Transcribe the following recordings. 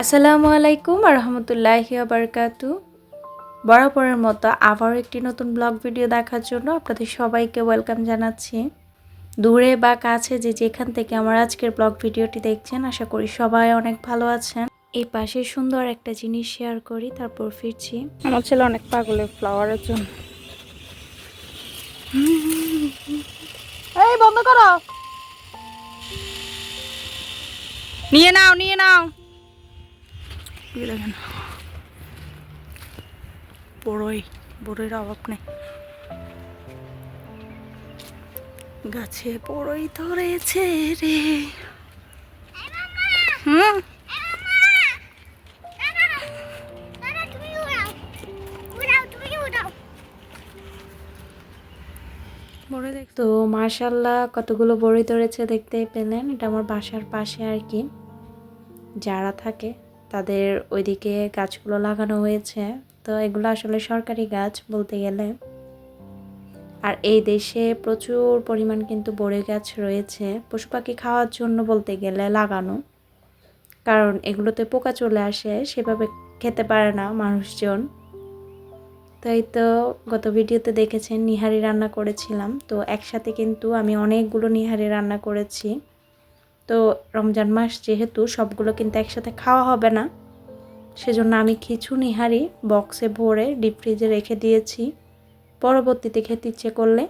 আসসালামু আলাইকুম রহমতুল্লাহি বারকাতু। বরাবরের মতো আবারও একটি নতুন ব্লগ ভিডিও দেখার জন্য আপনাদের সবাইকে ওয়েলকাম জানাচ্ছি। দূরে বা কাছে যে যেখান থেকে আমার আজকের ব্লগ ভিডিওটি দেখছেন, আশা করি সবাই অনেক ভালো আছেন। এই পাশে সুন্দর একটা জিনিস শেয়ার করি, তারপর ফিরছি। আমার ছেলে অনেক পাগলে ফ্লাওয়ারের জন্য। এই, বন্ধ করো। নিয়ে নাও নিয়ে নাও। দেখেন। বড়ই, বড়ইয়ের অভাব নেই। গাছে বড়ই ধরেছে রে। হুম? তো মার্শাল্লাহ কতগুলো বড়ি ধরেছে দেখতেই পেলেন। এটা আমার বাসার পাশে আর কি। যারা থাকে। তাদের ওইদিকে গাছগুলো লাগানো হয়েছে। তো এগুলো আসলে সরকারি গাছ বলতে গেলে। আর এই দেশে প্রচুর পরিমাণ কিন্তু বড়ি গাছ রয়েছে। পশু পাখি খাওয়ার জন্য বলতে গেলে লাগানো। কারণ এগুলোতে পোকা চলে আসে, সেভাবে খেতে পারে না মানুষজন। তাই তো গত ভিডিওতে দেখেছেন, নিহারি রান্না করেছিলাম। তো একসাথে কিন্তু আমি অনেকগুলো নিহারি রান্না করেছি। তো রমজান মাস যেহেতু সবগুলো কিন্তু একসাথে খাওয়া হবে না, সেজন্য আমি কিছু নিহারি বক্সে ভরে ডিপ ফ্রিজে রেখে দিয়েছি। পরবর্তীতে খেতে ইচ্ছে করলে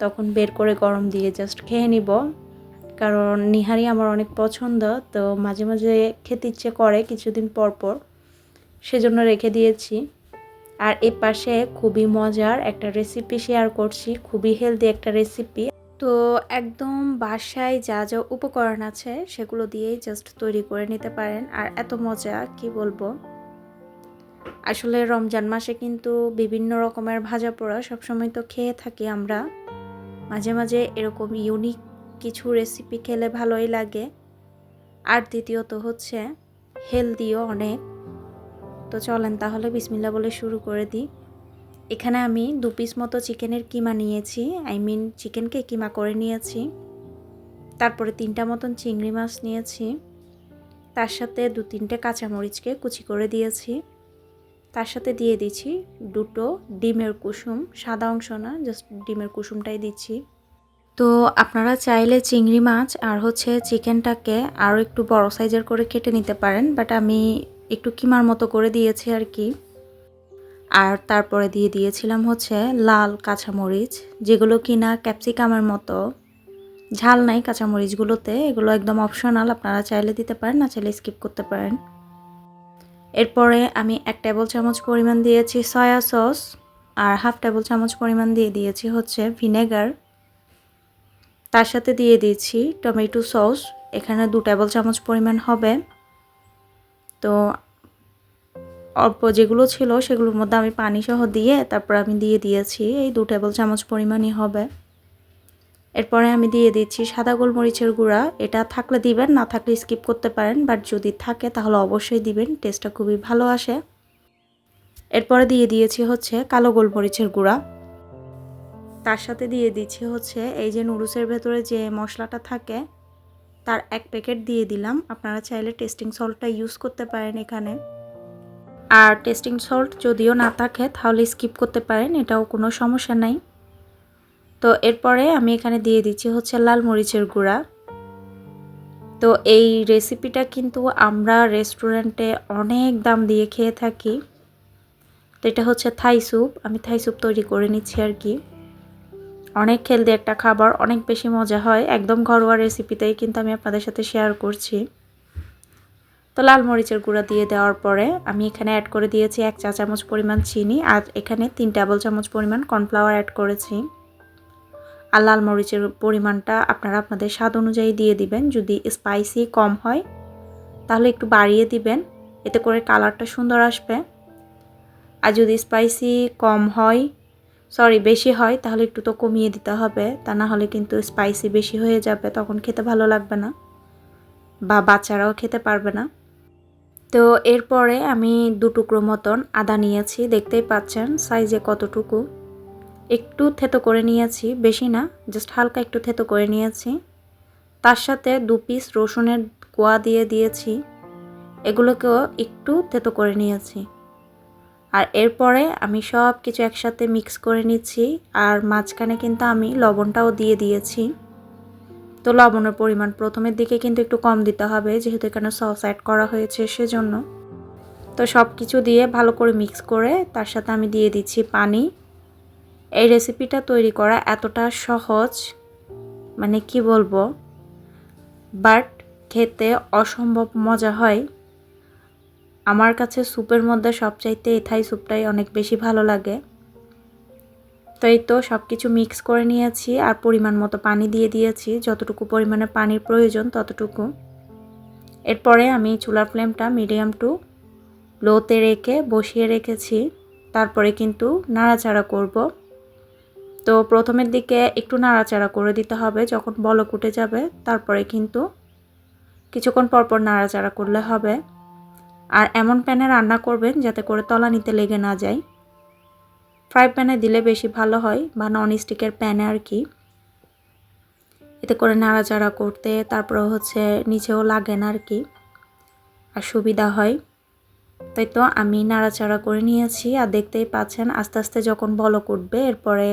তখন বের করে গরম দিয়ে জাস্ট খেয়ে নিব। কারণ নিহারি আমার অনেক পছন্দ, তো মাঝে মাঝে খেতে ইচ্ছে করে কিছুদিন পর পর, সেজন্য রেখে দিয়েছি। আর এ পাশে খুবই মজার একটা রেসিপি শেয়ার করছি, খুবই হেলদি একটা রেসিপি তো একদম বাসায় যা যা উপকরণ আছে সেগুলো দিয়েই জাস্ট তৈরি করে নিতে পারেন। আর এত মজা, কি বলব? আসলে রমজান মাসে কিন্তু বিভিন্ন রকমের ভাজা পোড়া সবসময় তো খেয়ে থাকি আমরা। মাঝে মাঝে এরকম ইউনিক কিছু রেসিপি খেলে ভালোই লাগে। আর দ্বিতীয়ত হচ্ছে হেলদিও অনেক। তো চলেন তাহলে বিসমিল্লা বলে শুরু করে দিই। এখানে আমি দু পিস মতো চিকেনের কিমা নিয়েছি আই মিন চিকেনকে কিমা করে নিয়েছি। তারপরে তিনটা মতন চিংড়ি মাছ নিয়েছি। তার সাথে দু তিনটে কাঁচামরিচকে কুচি করে দিয়েছি। তার সাথে দিয়ে দিচ্ছি দুটো ডিমের কুসুম, সাদা অংশ না জাস্ট ডিমের কুসুমটাই দিচ্ছি। তো আপনারা চাইলে চিংড়ি মাছ আর হচ্ছে চিকেনটাকে আরও একটু বড় সাইজের করে কেটে নিতে পারেন বাট আমি একটু কিমার মতো করে দিয়েছি আর কি। আর তারপরে দিয়ে দিয়েছিলাম হচ্ছে লাল কাঁচামরিচ, যেগুলো কিনা ক্যাপসিকামের মতো। ঝাল নাই কাঁচামরিচগুলোতে, এগুলো একদম অপশনাল আপনারা চাইলে দিতে পারেন, না চাইলে স্কিপ করতে পারেন। এরপরে আমি এক টেবিল চামচ পরিমাণ দিয়েছি সয়া সস আর হাফ টেবিল চামচ পরিমাণ দিয়ে দিয়েছি হচ্ছে ভিনেগার তার সাথে দিয়ে দিয়েছি টমেটো সস এখানে দু টেবিল চামচ পরিমাণ হবে। তো অল্প যেগুলো ছিল সেগুলোর মধ্যে আমি পানি সহ দিয়ে তারপর আমি দিয়ে দিয়েছি। এই দু টেবিল চামচ পরিমাণই হবে। এরপরে আমি দিয়ে দিচ্ছি সাদা গোলমরিচের গুঁড়া। এটা থাকলে দিবেন, না থাকলে স্কিপ করতে পারেন বাট যদি থাকে তাহলে অবশ্যই দিবেন টেস্টটা খুবই ভালো আসে। এরপরে দিয়ে দিয়েছি হচ্ছে কালো গোলমরিচের গুঁড়া। তার সাথে দিয়ে দিচ্ছি হচ্ছে এই যে নুডলসের ভেতরে যে মশলাটা থাকে, তার এক প্যাকেট দিয়ে দিলাম। আপনারা চাইলে টেস্টিং সল্টটা ইউজ করতে পারেন এখানে। আর টেস্টিং সল্ট যদিও না থাকে, তাহলে স্কিপ করতে পারেন, এটাও কোনো সমস্যা নাই। তো এরপরে আমি এখানে দিয়ে দিচ্ছি হচ্ছে লাল মরিচের গুঁড়া। তো এই রেসিপিটা কিন্তু আমরা রেস্টুরেন্টে অনেক দাম দিয়ে খেয়ে থাকি। তো এটা হচ্ছে থাই স্যুপ, আমি থাই স্যুপ তৈরি করে নিচ্ছি আর কি। অনেক হেলদি একটা খাবার, অনেক বেশি মজা হয়, একদম ঘরোয়া রেসিপিতেই কিন্তু আমি আপনাদের সাথে শেয়ার করছি। তো লাল মরিচের গুঁড়া দিয়ে দেওয়ার পরে আমি এখানে অ্যাড করে দিয়েছি এক চা চামচ পরিমাণ চিনি আর এখানে তিন টেবিল চামচ পরিমাণ কর্নফ্লাওয়ার অ্যাড করেছি। আর লাল মরিচের পরিমাণটা আপনারা আপনাদের স্বাদ অনুযায়ী দিয়ে দিবেন। যদি স্পাইসি কম হয়, তাহলে একটু বাড়িয়ে দিবেন। এতে করে কালারটা সুন্দর আসবে। আর যদি স্পাইসি কম হয় সরি বেশি হয়, তাহলে একটু তো কমিয়ে দিতে হবে। তা না হলে কিন্তু স্পাইসি বেশি হয়ে যাবে, তখন খেতে ভালো লাগবে না। বা বাচ্চারাও খেতে পারবে না। তো এরপরে আমি টুকরো মতন আদা নিয়েছি, দেখতেই পাচ্ছেন সাইজে কতটুকু। একটু থেতো করে নিয়েছি, বেশি না জাস্ট হালকা একটু থেতো করে নিয়েছি। তার সাথে দু পিস রসুনের কোয়া দিয়ে দিয়েছি, এগুলোকেও একটু তেতো করে নিয়েছি। আর এরপরে আমি সব কিছু একসাথে মিক্স করে নিচ্ছি, আর মাঝখানে কিন্তু আমি লবণটাও দিয়ে দিয়েছি। তো লবণের পরিমাণ প্রথমের দিকে কিন্তু একটু কম দিতে হবে, যেহেতু এখানে সস অ্যাড করা হয়েছে সেজন্য। তো সব কিছু দিয়ে ভালো করে মিক্স করে তার সাথে আমি দিয়ে দিচ্ছি পানি। এই রেসিপিটা তৈরি করা এতটা সহজ মানে কি বলব বাট খেতে অসম্ভব মজা হয়। আমার কাছে স্যুপের মধ্যে সবচাইতে এই থাই স্যুপটাই অনেক বেশি ভালো লাগে। তো এই তো সব কিছু মিক্স করে নিয়েছি আর পরিমাণ মতো পানি দিয়ে দিয়েছি। যতটুকু পরিমাণে পানির প্রয়োজন ততটুকু। এরপরে আমি চুলার ফ্লেমটা মিডিয়াম টু লোতে রেখে বসিয়ে রেখেছি। তারপরে কিন্তু নাড়াচাড়া করব। তো প্রথমের দিকে একটু নাড়াচাড়া করে দিতে হবে যখন বলক উঠে যাবে। তারপরে কিন্তু কিছুক্ষণ পরপর নাড়াচাড়া করলে হবে। আর এমন প্যানে রান্না করবেন যাতে করে তলানিতে লেগে না যায়। ফ্রাই প্যানে দিলে বেশি ভালো হয় বা নন স্টিকের প্যানে আর কি। এতে করে নাড়াচাড়া করতে তারপর হচ্ছে নিচেও লাগে না আর কি, আর সুবিধা হয়। তাই তো আমি নাড়াচাড়া করে নিয়েছি আর দেখতেই পাচ্ছেন আস্তে আস্তে যখন বলক উঠবে, এরপরে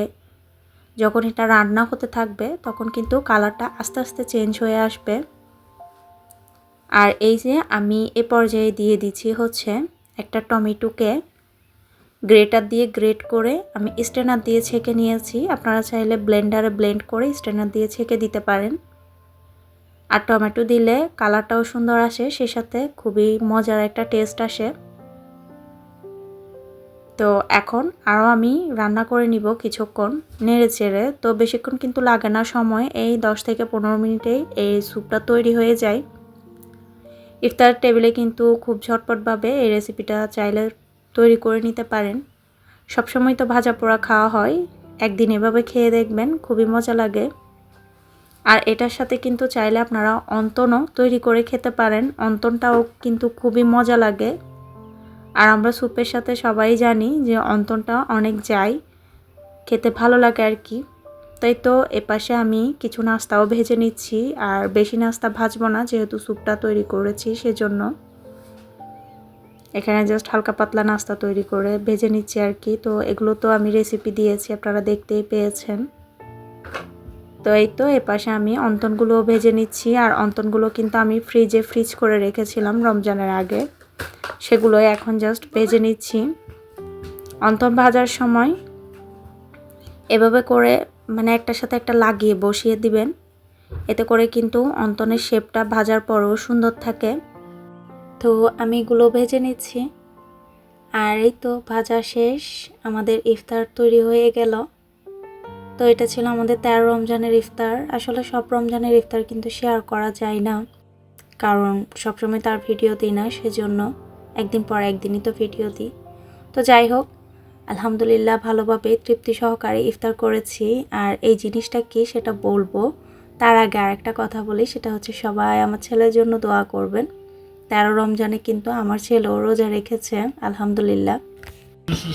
যখন এটা রান্না হতে থাকবে তখন কিন্তু কালারটা আস্তে আস্তে চেঞ্জ হয়ে আসবে। আর এই যে আমি এ পর্যায়ে দিয়ে দিচ্ছি হচ্ছে একটা টমেটোকে গ্রেটার দিয়ে গ্রেট করে আমি স্ট্রেনার দিয়ে ছেঁকে নিয়েছি। আপনারা চাইলে ব্লেন্ডারে ব্লেন্ড করে স্ট্রেনার দিয়ে ছেঁকে দিতে পারেন। আর টমেটো দিলে কালারটাও সুন্দর আসে সে সাথে খুবই মজার একটা টেস্ট আসে। তো এখন আরও আমি রান্না করে নিব কিছুক্ষণ নেড়ে চেড়ে। তো বেশিক্ষণ কিন্তু লাগে না, সময় এই দশ থেকে পনেরো মিনিটেই এই স্যুপটা তৈরি হয়ে যায়। ইফতার টেবিলে কিন্তু খুব ঝটপটভাবে এই রেসিপিটা চাইলে তৈরি করে নিতে পারেন। সবসময় তো ভাজা পোড়া খাওয়া হয়। একদিন এভাবে খেয়ে দেখবেন, খুবই মজা লাগে। আর এটার সাথে কিন্তু চাইলে আপনারা অন্তনও তৈরি করে খেতে পারেন। অন্তনটাও কিন্তু খুবই মজা লাগে। আর আমরা স্যুপের সাথে সবাই জানি যে অন্তনটা অনেক যাই খেতে ভালো লাগে আর কি। তাই তো এপাশে আমি কিছু নাস্তাও ভেজে নিচ্ছি। আর বেশি নাস্তা ভাজবো না, যেহেতু স্যুপটা তৈরি করেছি সেজন্য। এখানে জাস্ট হালকা পাতলা নাস্তা তৈরি করে ভেজে নিচ্ছি আর কি। তো এগুলো তো আমি রেসিপি দিয়েছি, আপনারা দেখতেই পেয়েছেন। তো এই তো, এপাশে আমি অন্তনগুলো ভেজে নিচ্ছি। আর অন্তনগুলো কিন্তু আমি ফ্রিজে ফ্রিজ করে রেখেছিলাম রমজানের আগে। সেগুলো এখন জাস্ট ভেজে নিচ্ছি। অন্তন ভাজার সময় এভাবে করে মানে একটার সাথে একটা লাগিয়ে বসিয়ে দিবেন। এতে করে কিন্তু অন্তনের শেপটা ভাজার পরও সুন্দর থাকে। তো আমি এগুলো ভেজে নিচ্ছি। আর এই তো ভাজা শেষ, আমাদের ইফতার তৈরি হয়ে গেল। তো এটা ছিল আমাদের তেরো রমজানের ইফতার। আসলে সব রমজানের ইফতার কিন্তু শেয়ার করা যায় না, কারণ সবসময় তার ভিডিও দিই না, সেজন্য একদিন পর একদিনই তো ভিডিও দিই। তো যাই হোক, আলহামদুলিল্লাহ ভালোভাবে তৃপ্তি সহকারে ইফতার করেছি। আর এই জিনিসটা কি সেটা বলব, তার আগে আর একটা কথা বলি, সেটা হচ্ছে সবাই আমার ছেলের জন্য দোয়া করবেন। তেরো রমজানে কিন্তু আমার ছেলেও রোজা রেখেছে আলহামদুলিল্লাহ।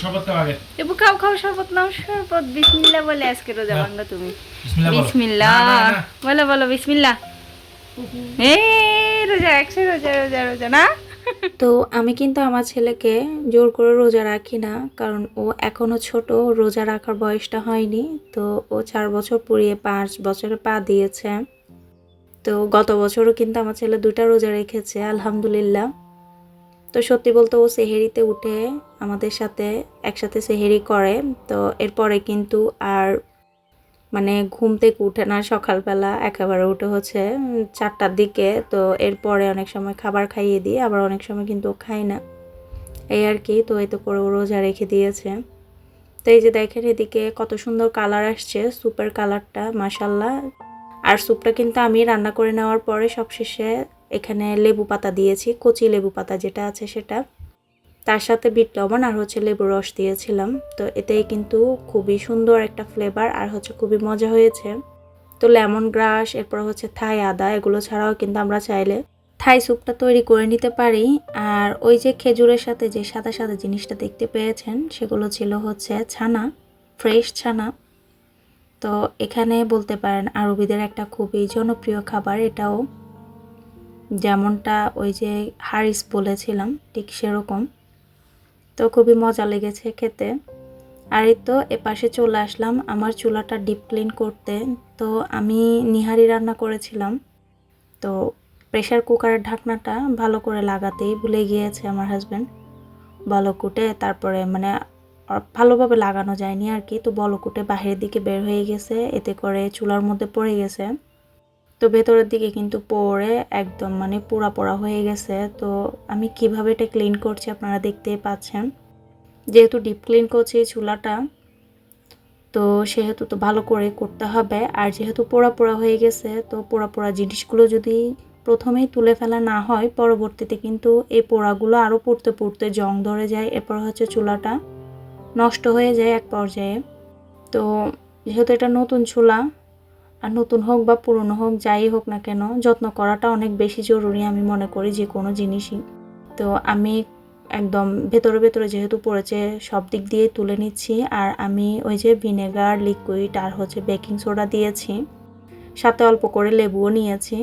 খাও এবু খাও খাও শরবত নাও শরবত। বিসমিল্লাহ বলে আজকে রোজা না। তুমি। বিসমিল্লাহ বলো। বলো বলো বিসমিল্লাহ। এই রোজা একশো রোজা রোজা রোজা না? তো আমি কিন্তু আমার ছেলেকে জোর করে রোজা রাখি না কারণ ও এখনও ছোট রোজা রাখার বয়সটা হয়নি। তো ও চার বছর পুরিয়ে পাঁচ বছরে পা দিয়েছে। তো গত বছরও কিন্তু আমার ছেলে দুটা রোজা রেখেছে, আলহামদুলিল্লাহ। তো সত্যি বলতে ও সেহেরিতে উঠে আমাদের সাথে একসাথে সেহেরি করে, তো এরপরে কিন্তু আর মানে ঘুম থেকে উঠে না, সকালবেলা একেবারে উঠে হচ্ছে চারটার দিকে, তো এরপরে অনেক সময় খাবার খাইয়ে দিই আবার অনেক সময় কিন্তু ও খায় না। এই আর কি, তো এই তো করে ও রোজা রেখে দিয়েছে। তো এই যে দেখেন এদিকে কত সুন্দর কালার আসছে স্যুপের কালারটা মাসাল্লাহ আর স্যুপটা কিন্তু আমি রান্না করে নেওয়ার পরে সবশেষে এখানে লেবু পাতা দিয়েছি, কচি লেবু পাতা যেটা আছে সেটা। তার সাথে বিট লবণ আর হচ্ছে লেবুর রস দিয়েছিলাম। তো এতেই কিন্তু খুবই সুন্দর একটা ফ্লেভার আর হচ্ছে খুবই মজা হয়েছে। তো লেমন গ্রাস, এরপর হচ্ছে থাই আদা, এগুলো ছাড়াও কিন্তু আমরা চাইলে থাই স্যুপটা তৈরি করে নিতে পারি। আর ওই যে খেজুরের সাথে যে সাদা সাদা জিনিসটা দেখতে পেয়েছেন, সেগুলো ছিল হচ্ছে ছানা ফ্রেশ ছানা। তো এখানে বলতে পারেন আরবিদের একটা খুবই জনপ্রিয় খাবার এটাও। যেমনটা ওই যে হারিস বলেছিলাম, ঠিক সেরকম। তো খুবই মজা লেগেছে খেতে। আর এই তো এপাশে চলে আসলাম আমার চুলাটা ডিপ ক্লিন করতে। তো আমি নিহারি রান্না করেছিলাম। তো প্রেশার কুকারের ঢাকনাটা ভালো করে লাগাতেই ভুলে গিয়েছে আমার হাজব্যান্ড বলকুটে তারপরে মানে ভালোভাবে লাগানো যায়নি আর কি। তো বলকুটে বাহিরের দিকে বের হয়ে গেছে, এতে করে চুলার মধ্যে পড়ে গেছে। তো ভেতরের দিকে কিন্তু পড়ে একদম মানে পোড়া পোড়া হয়ে গেছে। তো আমি কীভাবে এটা ক্লিন করছি আপনারা দেখতেই পাচ্ছেন। যেহেতু ডিপ ক্লিন করছি চুলাটা, তো সেহেতু তো ভালো করে করতে হবে। আর যেহেতু পোড়া পোড়া হয়ে গেছে, তো পোড়া পোড়া জিনিসগুলো যদি প্রথমেই তুলে ফেলা না হয়, পরবর্তীতে কিন্তু এই পোড়াগুলো আরও পড়তে পড়তে জং ধরে যায়। এরপর হচ্ছে চুলাটা। নষ্ট হয়ে যায় এক পর্যায়ে। তো যেহেতু এটা নতুন চুলা, আর নতুন হোক বা পুরনো হোক, যাই হোক না কেন, যত্ন করাটা অনেক বেশি জরুরি আমি মনে করি যে কোনো জিনিসই। তো আমি একদম ভেতরে ভেতরে যেহেতু পড়েছে, সব দিক দিয়ে তুলে নিচ্ছি। আর আমি ওই যে ভিনেগার, লিকুইড, আর হচ্ছে বেকিং সোডা দিয়েছি। সাথে অল্প করে লেবুও নিয়েছি।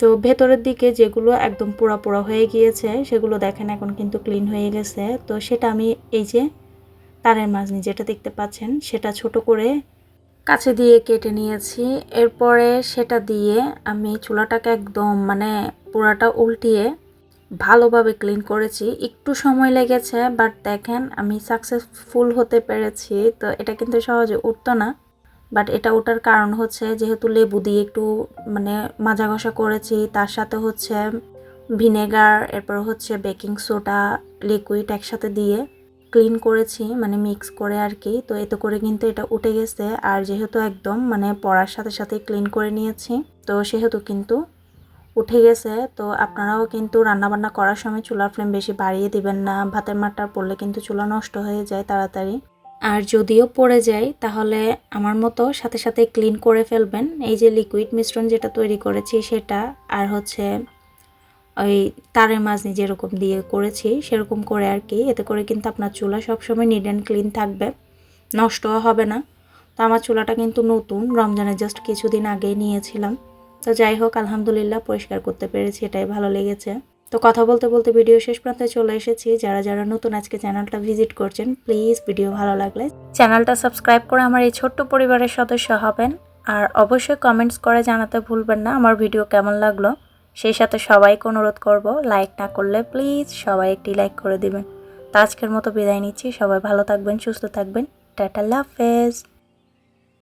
তো ভেতরের দিকে যেগুলো একদম পোড়া পোড়া হয়ে গিয়েছে, সেগুলো দেখেন এখন কিন্তু ক্লিন হয়ে গেছে। তো সেটা আমি এই যে তারের মাঝনি যেটা দেখতে পাচ্ছেন, সেটা ছোট করে কাছে দিয়ে কেটে নিয়েছি। এরপরে সেটা দিয়ে আমি চুলাটাকে একদম মানে পুরাটা উল্টিয়ে ভালোভাবে ক্লিন করেছি। একটু সময় লেগেছে, বাট দেখেন আমি সাকসেসফুল হতে পেরেছি। তো এটা কিন্তু সহজে উঠতো না, বাট এটা ওঠার কারণ হচ্ছে যেহেতু লেবু দিয়ে একটু মানে মাজা ঘষা করেছি, তার সাথে হচ্ছে ভিনেগার, এরপর হচ্ছে বেকিং সোডা, লিকুইড একসাথে দিয়ে ক্লিন করেছি মানে মিক্স করে আর কি তো এতে করে কিন্তু এটা উঠে গেছে। আর যেহেতু একদম মানে পড়ার সাথে সাথে ক্লিন করে নিয়েছি, তো সেহেতু কিন্তু উঠে গেছে। তো আপনারাও কিন্তু রান্নাবান্না করার সময় চুলার ফ্লেম বেশি বাড়িয়ে দিবেন না। ভাতের মাঠটা পড়লে কিন্তু চুলা নষ্ট হয়ে যায় তাড়াতাড়ি। আর যদিও পড়ে যায়, তাহলে আমার মতো সাথে সাথে ক্লিন করে ফেলবেন। এই যে লিকুইড মিশ্রণ যেটা তৈরি করেছি সেটা, আর হচ্ছে ওই তারের মাঝনি যেরকম দিয়ে করেছি, সেরকম করে আর কি। এতে করে কিন্তু আপনার চুলা সবসময় নিড অ্যান্ড ক্লিন থাকবে, নষ্টও হবে না। তো আমার চুলাটা কিন্তু নতুন, রমজানের জাস্ট কিছুদিন আগেই নিয়েছিলাম। তো যাই হোক, আলহামদুলিল্লাহ পরিষ্কার করতে পেরেছি, এটাই ভালো লেগেছে। তো কথা বলতে বলতে ভিডিও শেষ প্রান্তে চলে এসেছি। যারা যারা নতুন আজকে চ্যানেলটা ভিজিট করছেন প্লিজ ভিডিও ভালো লাগলে চ্যানেলটা সাবস্ক্রাইব করে আমার এই ছোট্ট পরিবারের সদস্য হবেন। আর অবশ্যই কমেন্টস করে জানাতে ভুলবেন না। আমার ভিডিও কেমন লাগল? সেই সাথে সবাইকে অনুরোধ করব লাইক না করলে প্লিজ সবাই একটি লাইক করে দেবেন। তো আজকের মতো বিদায় নিচ্ছি, সবাই ভালো থাকবেন, সুস্থ থাকবেন। টাটা, লাফেজ।